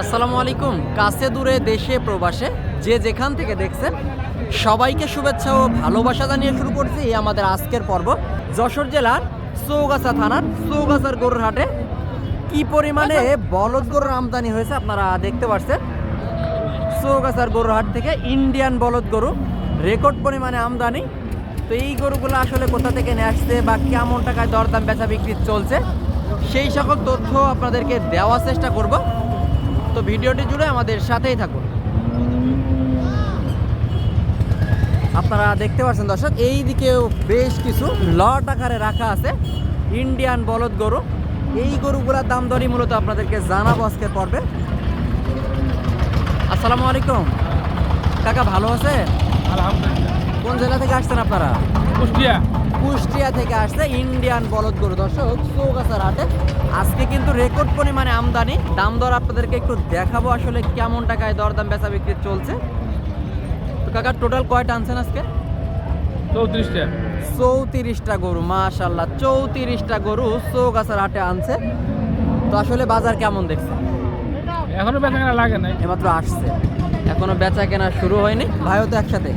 আসসালামু আলাইকুম। কাছে দূরে দেশে প্রবাসে যে যেখান থেকে দেখছেন, সবাইকে শুভেচ্ছা ও ভালোবাসা জানিয়ে শুরু করছি এই আমাদের আজকের পর্ব। যশোর জেলার চৌগাছা থানার চৌগাছার গরুর হাটে কি পরিমাণে বলদ গরুর আমদানি হয়েছে আপনারা দেখতে পাচ্ছেন চৌগাছার গরুর হাট থেকে ইন্ডিয়ান বলদ গরু, রেকর্ড পরিমাণে আমদানি। তো এই গরুগুলো আসলে কোথা থেকে নিয়ে আসছে বা কেমন টাকায় দরদাম বেচা বিক্রি চলছে, সেই সকল তথ্য আপনাদেরকে দেওয়ার চেষ্টা করব। তো ভিডিওটি জুড়ে আমাদের সাথেই থাকুন। আপনারা দেখতে পাচ্ছেন দর্শক এই দিকেও বেশ কিছু লট আকারে রাখা আছে ইন্ডিয়ান বলদ গরু। এই গরুগুলোর দাম দরই মূলত আপনাদেরকে জানাব আজকের পর্বে। আসসালামু আলাইকুম। কাকা ভালো আছে? আলহামদুলিল্লাহ। কোন জেলা থেকে আসছেন আপনারা? কুষ্টিয়া। কুষ্টিয়া থেকে আসছে ইন্ডিয়ান বলদ গরু। দর্শক চৌগাছার হাটে আজকে কিন্তু রেকর্ড পরিমাণে আমদানি। দাম দর আপনাদেরকে একটু দেখাবো আসলে কেমন টাকায় দরদাম বেচা বিক্রি চলছে। তো কাকা টোটাল কয়টা আনছেন আজকে? চৌত্রিশটা। চৌত্রিশটা গরু মাশাল্লাহ চৌত্রিশটা গরু চৌগাছার হাটে আনছে। তো আসলে বাজার কেমন দেখছে এখনও বেচা কেনা লাগে নাই। এমাত্র আসছে। এখনও বেচা কেনা শুরু হয়নি। ভাইও তো একসাথে।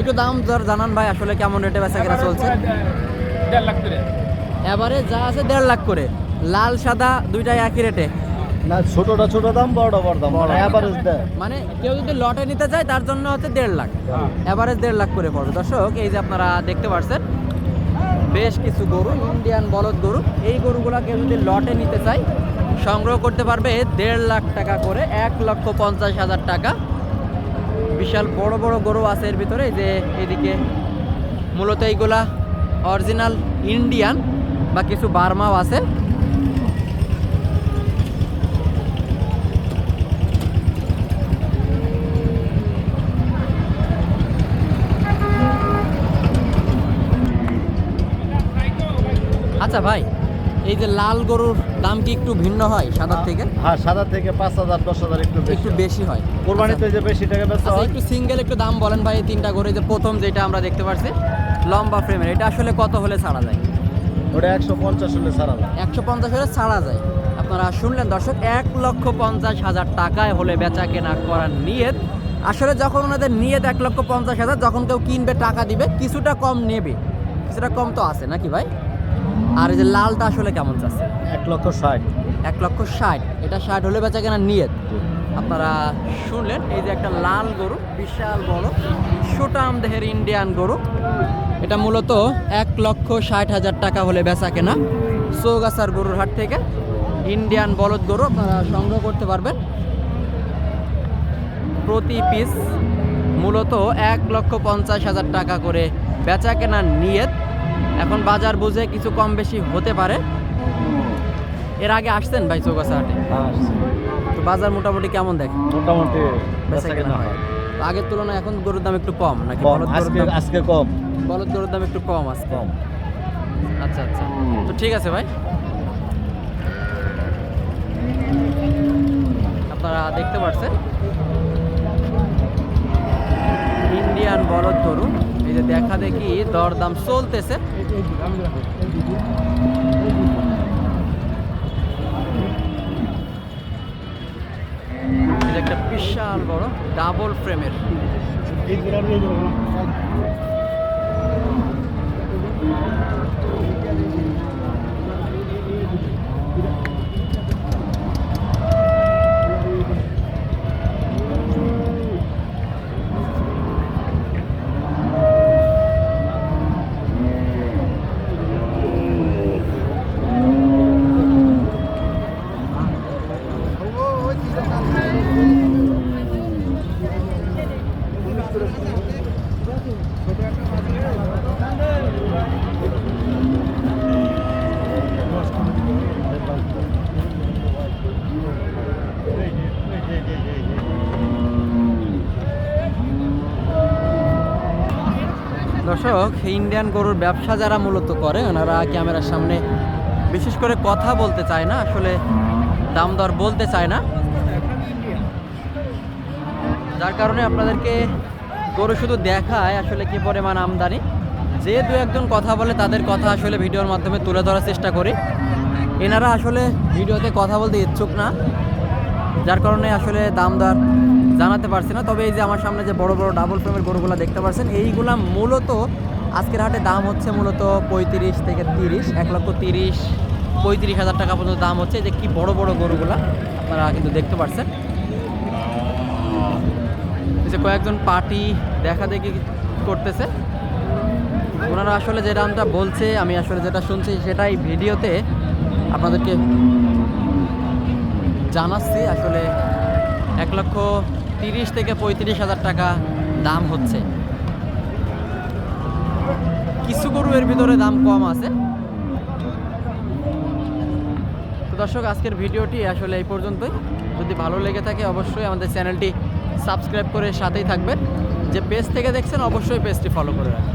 একটু দাম দর জানান ভাই আসলে কেমন রেটে বেচা কেনা চলছে দেড় লাখ করে। এবারে যা আছে দেড় লাখ করে। লাল সাদা দুইটাই একই রেটে না ছোটটা ছোট দাম বড়টা বড় দাম। বড়। অ্যাভারেজ দেয়। মানে কেউ যদি লটে নিতে চায় তার জন্য হচ্ছে দেড় লাখ। এভারেজ দেড় লাখ করে পড়বে। দর্শক এই যে আপনারা দেখতে পাচ্ছেন বেশ কিছু গরু ইন্ডিয়ান বলদ গরু। এই গরুগুলা কেউ যদি লটে নিতে চায় সংগ্রহ করতে পারবে দেড় লাখ টাকা করে এক লক্ষ পঞ্চাশ হাজার টাকা। বিশাল বড় বড় গরু আছে এর ভিতরে। যে এদিকে মূলত এইগুলা অরিজিনাল ইন্ডিয়ান বা কিছু বার্মাও আছে। আচ্ছা ভাই এই যে লাল গরুর দাম কি একটু ভিন্ন হয় সাদার থেকে? হ্যাঁ সাদা থেকে পাঁচ হাজার দশ হাজার একটু বেশি একটু বেশি হয়। কোরবানিতে যে বেশি টাকা বেচা আচ্ছা হয়। একটু সিঙ্গেল একটু দাম বলেন ভাই তিনটা করে যে প্রথম যেটা আমরা দেখতে পাচ্ছি লম্বা ফ্রেমের এটা আসলে কত হলে ছাড়া যায়? ওটা একশো পঞ্চাশ হলে ছাড়া যায়। একশো পঞ্চাশ হলে ছাড়া যায়। আপনারা শুনলেন দর্শক এক লক্ষ পঞ্চাশ হাজার টাকায় হলে বেচা কেনা করার নিয়ত। আসলে যখন ওনাদের নিয়ত এক লক্ষ পঞ্চাশ হাজার যখন কেউ কিনবে টাকা দিবে কিছুটা কম নেবে। কিছুটা কম তো আছে নাকি ভাই? আর এই যে লালটা আসলে কেমন চাচ্ছে এক লক্ষ ষাট। এক লক্ষ ষাট। এটা ষাট হলে বেচা কেনার নিয়ত। আপনারা শুনলেন এই যে একটা লাল গরু বিশাল বড় সুটাম দেহের ইন্ডিয়ান গরু। এটা মূলত এক লক্ষ ষাট হাজার টাকা হলে বেচা কেনা। চৌগাছার গরুর হাট থেকে ইন্ডিয়ান বলদ গরু আপনারা সংগ্রহ করতে পারবেন। প্রতি পিস মূলত এক লক্ষ পঞ্চাশ হাজার টাকা করে বেচা কেনার নিয়ত। এখন বাজার বুঝে কিছু কম বেশি হতে পারে। এর আগে আসছেন ভাই চৌগাছা হাটে হ্যাঁ তো বাজার মোটামুটি কেমন দেখেন? মোটামুটি বেচা কেনা হয়। আগের তুলনায় এখন গরুর দাম একটু কম নাকি কম বলদ গরুর আজকে দাম? কম। বলদ গরুর দাম একটু কম আজকে। কম। আচ্ছা আচ্ছা। তো ঠিক আছে ভাই। আপনারা দেখতে পাচ্ছেন ইন্ডিয়ান বলদ গরু। যে দেখা দেখি দরদাম চলতেছে। একটা বিশাল বড় ডাবল ফ্রেমের দর্শক ইন্ডিয়ান গরুর ব্যবসা যারা মূলত করে, ওনারা ক্যামেরার সামনে বিশেষ করে কথা বলতে চায় না, আসলে দাম দর বলতে চায় না। যার কারণে আপনাদেরকে গরু শুধু দেখায় আসলে কি পরিমাণ আমদানি। যে দু একজন কথা বলে, তাদের কথা আসলে ভিডিওর মাধ্যমে তুলে ধরার চেষ্টা করি। এনারা আসলে ভিডিওতে কথা বলতে ইচ্ছুক না, যার কারণে আসলে দাম দর জানাতে পারছি না। তবে এই যে আমার সামনে যে বড় বড় ডাবল ফ্রেমের গরুগুলো দেখতে পাচ্ছেন এইগুলা মূলত আজকের হাটে দাম হচ্ছে মূলত পঁয়ত্রিশ থেকে তিরিশ, এক লক্ষ তিরিশ, পঁয়ত্রিশ হাজার টাকা পর্যন্ত দাম হচ্ছে। যে কি বড় বড় গরুগুলা, আপনারা কিন্তু দেখতে পাচ্ছেন যে কয়েকজন পার্টি দেখা দেখি করতেছে। ওনারা আসলে যে দামটা বলছে, আমি আসলে যেটা শুনছি সেটাই ভিডিওতে আপনাদেরকে জানাচ্ছি। আসলে এক লক্ষ তিরিশ থেকে পঁয়ত্রিশ হাজার টাকা দাম হচ্ছে। কিছু গরু এর ভিতরে দাম কম আছে। তো দর্শক, আজকের ভিডিওটি আসলে এই পর্যন্তই। যদি ভালো লেগে থাকে, অবশ্যই আমাদের চ্যানেলটি সাবস্ক্রাইব করে সাথেই থাকবেন। যে পেজ থেকে দেখছেন, অবশ্যই পেজটি ফলো করে রাখবেন।